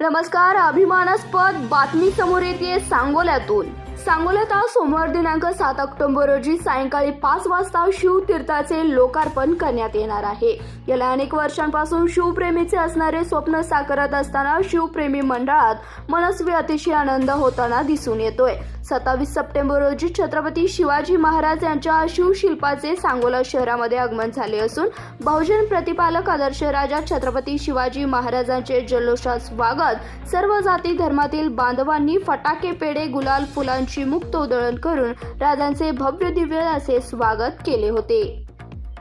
नमस्कार अभिमानास्पद बातमी समोर येते सांगोल्यातून. सांगोल्यात आज सोमवार दिनांक सात ऑक्टोबर रोजी सायंकाळी पाच वाजता शिवतीर्थाचे लोकार्पण करण्यात येणार आहे. गेल्या अनेक वर्षांपासून शिवप्रेमीचे असणारे स्वप्न साकारत असताना शिवप्रेमी मंडळात मनस्वी अतिशय आनंद होताना दिसून येतोय. सत्तावीस सप्टेंबर रोजी छत्रपती शिवाजी महाराज यांच्या शिवशिल्पाचे सांगोला शहरामध्ये आगमन झाले असून बहुजन प्रतिपालक आदर्श राजा छत्रपती शिवाजी महाराजांचे जल्लोषात स्वागत सर्व जाती धर्मातील बांधवांनी फटाके पेढे गुलाल फुलांची मुक्त उधळण करून राजांचे भव्य दिव्य असे स्वागत केले होते.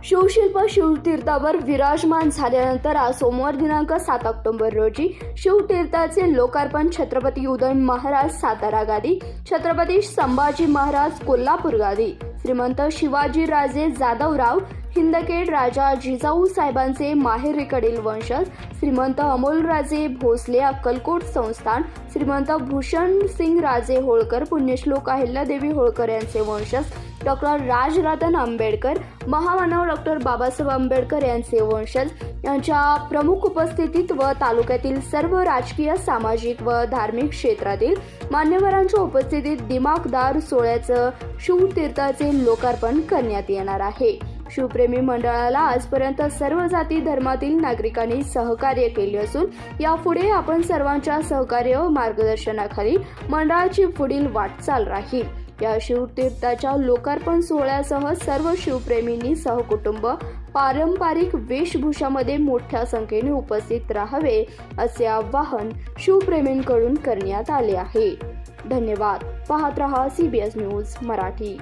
शिवशिल्प शिवतीर्थावर विराजमान झाल्यानंतर आज सोमवार दिनांक सात ऑक्टोबर रोजी शिवतीर्थाचे लोकार्पण छत्रपती उदयन महाराज सातारा गादी छत्रपती संभाजी महाराज कोल्हापूर गादी. श्रीमंत शिवाजी राजे जाधवराव हिंदकेड राजा जिजाऊ साहेबांचे माहेरीकडील वंशज श्रीमंत अमोलराजे भोसले अक्कलकोट संस्थान श्रीमंत भूषण सिंग राजे होळकर पुण्यश्लोक अहिल्यादेवी होळकर यांचे वंशज डॉक्टर राजरतन आंबेडकर महामानव डॉक्टर बाबासाहेब आंबेडकर यांचे वंशज यांच्या प्रमुख उपस्थितीत व तालुक्यातील सर्व राजकीय सामाजिक व धार्मिक क्षेत्रातील मान्यवरांच्या उपस्थितीत दिमागदार सोहळ्याचं शिवतीर्थाचे लोकार्पण करण्यात येणार आहे. शिवप्रेमी मंडळाला आजपर्यंत सर्व जाती धर्मातील नागरिकांनी सहकार्य केले असून यापुढे आपण सर्वांच्या सहकार्य व मार्गदर्शनाखाली मंडळाची पुढील वाटचाल राहील. या शिवतीर्थाच्या लोकार्पण सोहळ्यासह सर्व शिवप्रेमींनी सहकुटुंब पारंपरिक वेशभूषामध्ये मोठ्या संख्येने उपस्थित राहावे असे आवाहन शिवप्रेमींकडून करण्यात आले आहे. धन्यवाद. पाहत रहा सीबीएस न्यूज मराठी.